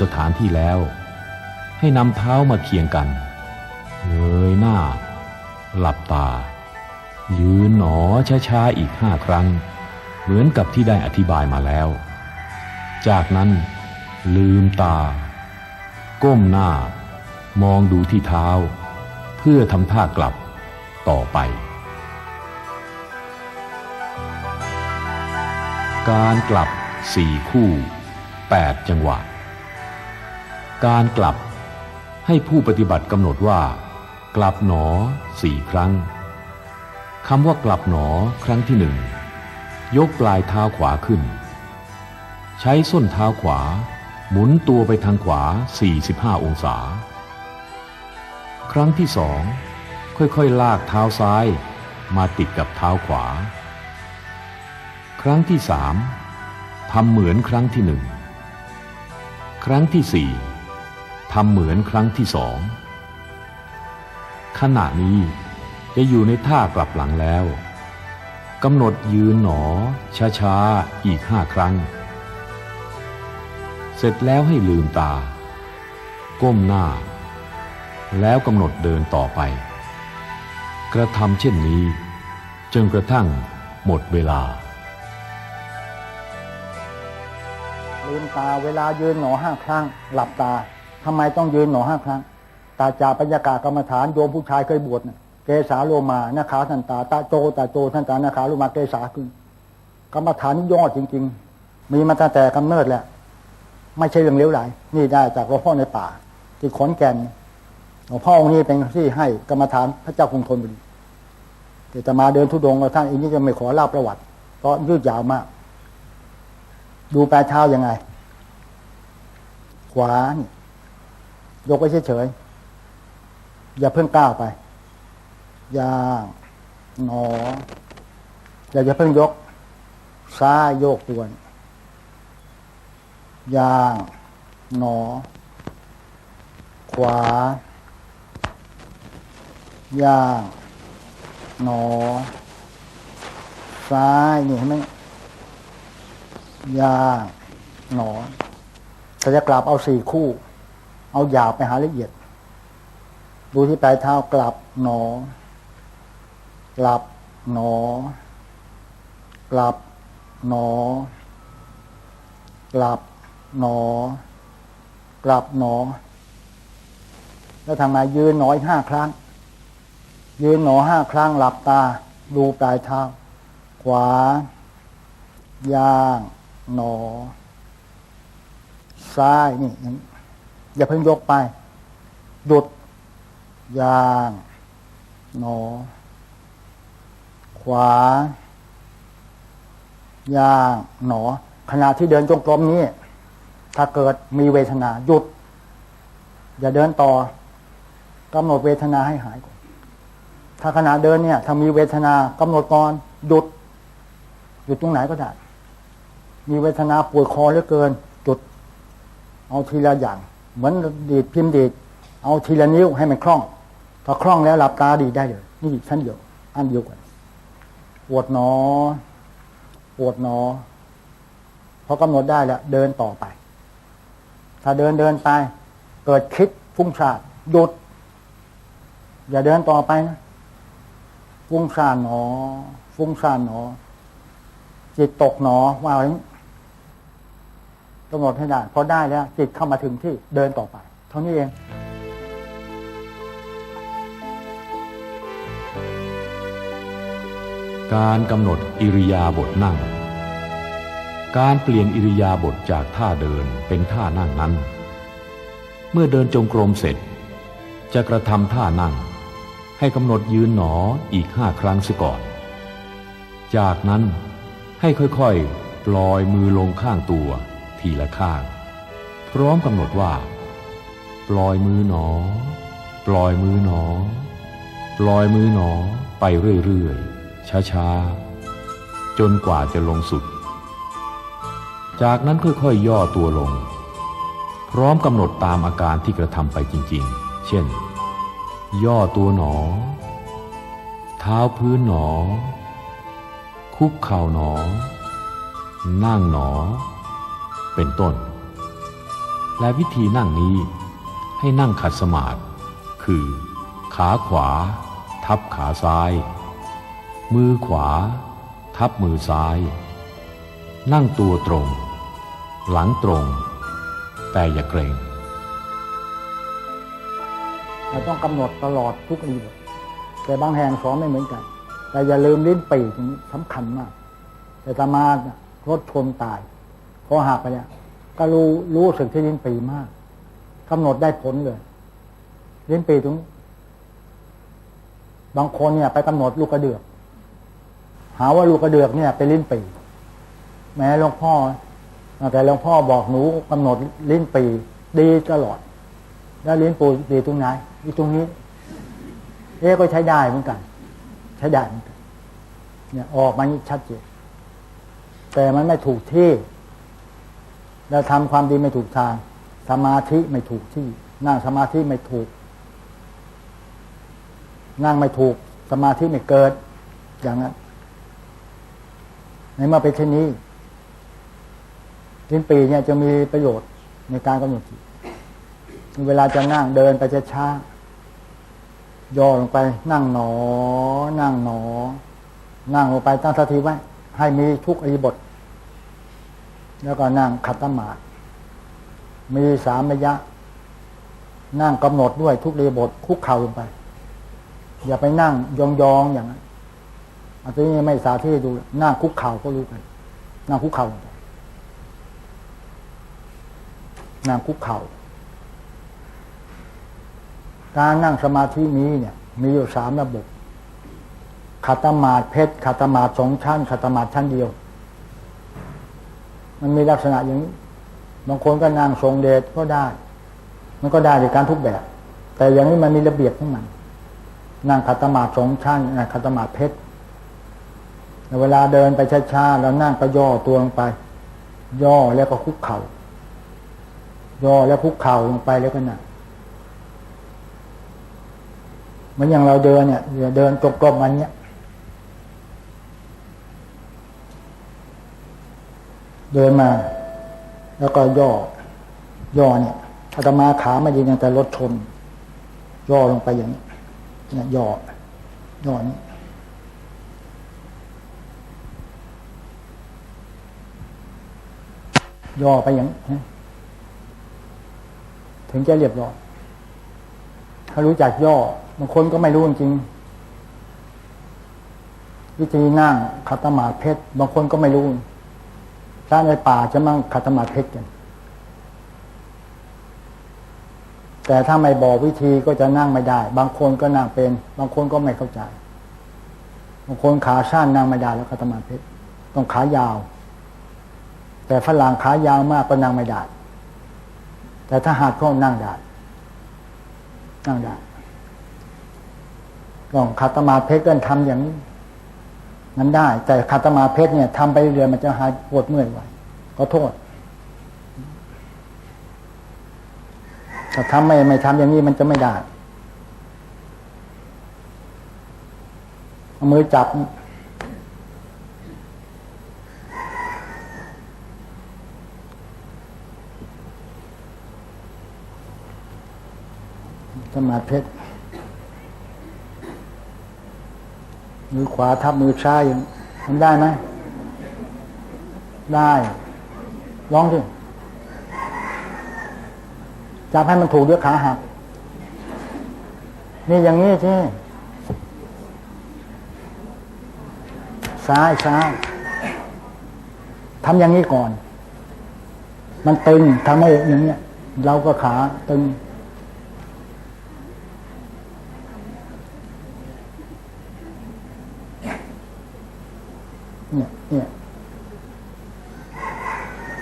สถานที่แล้ว ให้นำเท้ามาเคียงกันเงยหน้า หลับตา ยืนหนอช้าๆอีกห้าครั้ง เหมือนกับที่ได้อธิบายมาแล้ว จากนั้นลืมตา ก้มหน้า มองดูที่เท้า เพื่อทำท่ากลับต่อไป การกลับสี่คู่แปดจังหวะ การกลับ ให้ผู้ปฏิบัติกำหนดว่า กลับหนอสี่ครั้งคำว่ากลับหนอครั้งที่หนึ่งยกปลายเท้าขวาขึ้น ใช้ส้นเท้าขวา หมุนตัวไปทางขวา 45 องศา ครั้งที่สองค่อยๆ ลากเท้าซ้ายมาติดกับเท้าขวา ครั้งที่สามทำเหมือนครั้งที่หนึ่ง ครั้งที่สี่ ทำเหมือนครั้งที่สอง ขณะนี้จะอยู่ในท่ากลับหลังแล้วกำหนดยืนหนอ ช้าๆ อีกห้าครั้ง เสร็จแล้วให้ลืมตา ก้มหน้า แล้วกำหนดเดินต่อไป กระทำเช่นนี้ จนกระทั่งหมดเวลา ลืมตาเวลายืนหนอห้าครั้ง หลับตา ทำไมต้องยืนหนอห้าครั้ง ตาจาปัญญากากรรมฐานโยมผู้ชายเคยบวชนะเกสาโลมานาขาทันตาตาโจตาโจทันตานาขาโลมาเกสาขึ้น กรรมฐานยอดจริง ๆ มีมาตั้งแต่กำเนิดแหละไม่ใช่เรื่องเลี้ยวไหลนี่ได้จากหลวงพ่อในป่าที่ขอนแก่นหลวงพ่อองค์นี้เป็นที่ให้กรรมฐานพระเจ้ากรุงธนบุรีแต่จะมาเดินทุดงกับท่านอีกนี้จะไม่ขอเล่าประวัติ เพราะยืดยาวมาก ดูแปลเท้ายังไง ขวานี่ ยกไว้เฉยๆอย่าเพิ่งก้าวไปย่างหนอ อย่าอย่าเพิ่งยก ซ้ายโยกตัวนย่าง หนอ ขวา ย่าง หนอ ซ้ายนี่เห็นไหมย่าง หนอถ้าจะกลับเอาสี่คู่ เอาหยาบไปหาละเอียด ดูที่ปลายเท้ากลับหนอกลับหนอกลับหนอกลับหนอกลับหนอ แล้วทำไงยืนหนออีกห้าครั้ง ยืนหนอห้าครั้งหลับตา ดูปลายเท้า ขวา ย่าง หนอ ซ้ายนี่ อย่าเพิ่งยกไปหยุด ยาง หนอ ขวาย่าง หนอ ขณะที่เดินจงกรมนี้ ถ้าเกิดมีเวทนาหยุด อย่าเดินต่อกำหนดเวทนาให้หายก่อน ถ้าขณะเดินเนี่ย ถ้ามีเวทนากำหนดก่อนหยุด หยุดตรงไหนก็ได้ มีเวทนาปวดคอเหลือเกิน จุด เอาทีละอย่าง เหมือนดีดพิมพ์ดีดเอาทีละนิ้วให้มันคล่องพอคล่องแล้วหลับตาดีได้เลย นี่ชั้นเดียวอันเดียวกันปวดหนอปวดหนอพอกำหนดได้แล้วเดินต่อไป ถ้าเดินเดินไป เกิดคิดฟุ้งซ่านหยุด อย่าเดินต่อไปนะฟุ้งซ่านหนอฟุ้งซ่านหนอจิตตกหนอว่าอย่างนี้ กำหนดให้ได้พอได้แล้วจิตเข้ามาถึงที่เดินต่อไป เท่านี้เองการกำหนดอิริยาบถนั่ง การเปลี่ยนอิริยาบถจากท่าเดินเป็นท่านั่งนั้น เมื่อเดินจงกรมเสร็จ จะกระทำท่านั่ง ให้กำหนดยืนหนออีกห้าครั้งเสียก่อน จากนั้นให้ค่อยๆ ปล่อยมือลงข้างตัว ทีละข้าง พร้อมกำหนดว่า ปล่อยมือหนอ ปล่อยมือหนอ ปล่อยมือหนอไปเรื่อยๆ ช้าๆ จนกว่าจะลงสุด จากนั้นค่อยๆย่อตัวลง พร้อมกำหนดตามอาการที่กระทำไปจริงๆ เช่น ย่อตัวหนอ เท้าพื้นหนอ คุกเข่าหนอ นั่งหนอ เป็นต้น และวิธีนั่งนี้ให้นั่งขัดสมาธิคือ ขาขวา ทับขาซ้าย มือขวา ทับมือซ้าย นั่งตัวตรง หลังตรง แต่อย่าเกรงเราต้องกำหนดตลอดทุกอีบทแต่บางแห่งสอนไม่เหมือนกัน แต่อย่าลืมลิ้นปีกสำคัญมาก แต่ตามารถชนตาย พอหักไปเนี่ยก็รู้รู้สึกที่ลิ้นปีมากกำหนดได้ผลเลย ลิ้นปีตรงบางคนเนี่ย ไปกำหนดลูกกระเดือก หาว่าลูกกระเดือกเนี่ยเป็นลิ้นปี แม้หลวงพ่อแต่หลวงพ่อบอกหนูกำหนดลิ้นปี ดีตลอด แล้วลิ้นปูดีตรงไหนอยู่ตรงนี้เอ๊ก็ใช้ได้เหมือนกัน ใช้ได้เหมือนกันเนี่ย ออกมาชัดเจนแต่มันไม่ถูกที่ แล้วทำความดีไม่ถูกทาง สมาธิไม่ถูกที่ นั่งสมาธิไม่ถูก นั่งไม่ถูก สมาธิไม่เกิด อย่างนั้น ในเมื่อเป็นเช่นนี้ลิ้นปีเนี่ยจะมีประโยชน์ในการกำหนดจิตเวลาจะนั่งเดินไปช้าๆย่อลงไป นั่งหนอ นั่งหนอ นั่งลงไปตั้งสติไว้ ให้มีทุกอิบท แล้วก็นั่งขัดสมาธิมีสามระยะ นั่งกำหนดด้วยทุกอริบทคุกเข่าลงไป อย่าไปนั่งยองๆอย่างนั้นอันนี้ไม่สาธิตดูนั่งคุกเข่าก็รู้กันนั่งคุกเข่าไปนั่งคุกเข่าการนั่งสมาธินี้เนี่ย มีอยู่สามระบบขัตตมาดเพชรขัตตมาดสองชั้นขัตตมาดชั้นเดียว มันมีลักษณะอย่างนี้ บางคนก็นั่งทรงเดชก็ได้ มันก็ได้ในการทุกแบบ แต่อย่างนี้มันมีระเบียบของมันนั่งขัตมาสองชั้นขัตตมาเพชรเวลาเดินไปช้าๆแล้วนั่งก็ย่อตัวลงไป ย่อแล้วก็คุกเข่าย่อแล้วคุกเข่าลงไปแล้วก็นั่งเหมือนอย่างเราเดินเนี่ยเดินจบกลมมันเนี่ย เดินมา แล้วก็ย่อ ย่อเนี่ยอาตมาขาไม่ดีแต่รถชน ย่อลงไปอย่างนี้เนี่ยย่อ ย่อนี้ย่อไปอย่างนี้ถึงจะเรียบร้อยถ้ารู้จักย่อบางคนก็ไม่รู้จริงวิธีนั่งขัตมาเพชรบางคนก็ไม่รู้ ถ้าในป่าจะมั่งขัตมาเพชรกัน แต่ถ้าไม่บอกวิธีก็จะนั่งไม่ได้ บางคนก็นั่งเป็น บางคนก็ไม่เข้าใจ บางคนขาสั้นนั่งไม่ได้แล้วขัตมาเพชรต้องขายาว แต่ฝรั่งขายาวมากก็นั่งไม่ได้ แต่ถ้าหากเขานั่งได้ นั่งได้ลองคาตมาเพชรก็ทำอย่างนี้ มันได้ แต่คาตมาเพชรเนี่ยทำไปเรื่อยมันจะหายปวดเมื่อยไวก็โทษถ้าทำไม่ไม่ทำอย่างนี้มันจะไม่ได้เอามือจับ สมาเพชร มือขวาทับมือซ้ายอย่างทำได้ไหม ได้ลองสิจับให้มันถูกด้วยขาหัก นี่อย่างนี้ที่ซ้ายซ้ายทำอย่างนี้ก่อน มันตึงทำให้อย่างเนี้ย เราก็ขาตึง เนี่ย เนี่ย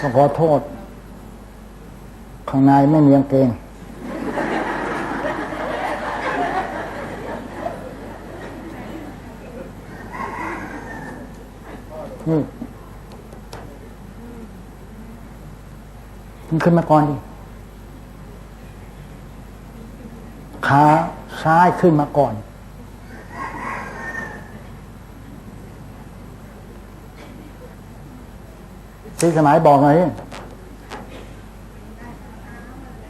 ก็ขอโทษ ข้างในไม่มีกางเกงนี่มึงขึ้นมาก่อนดิ ขาซ้ายขึ้นมาก่อน ที่สมัยบอกหน่อย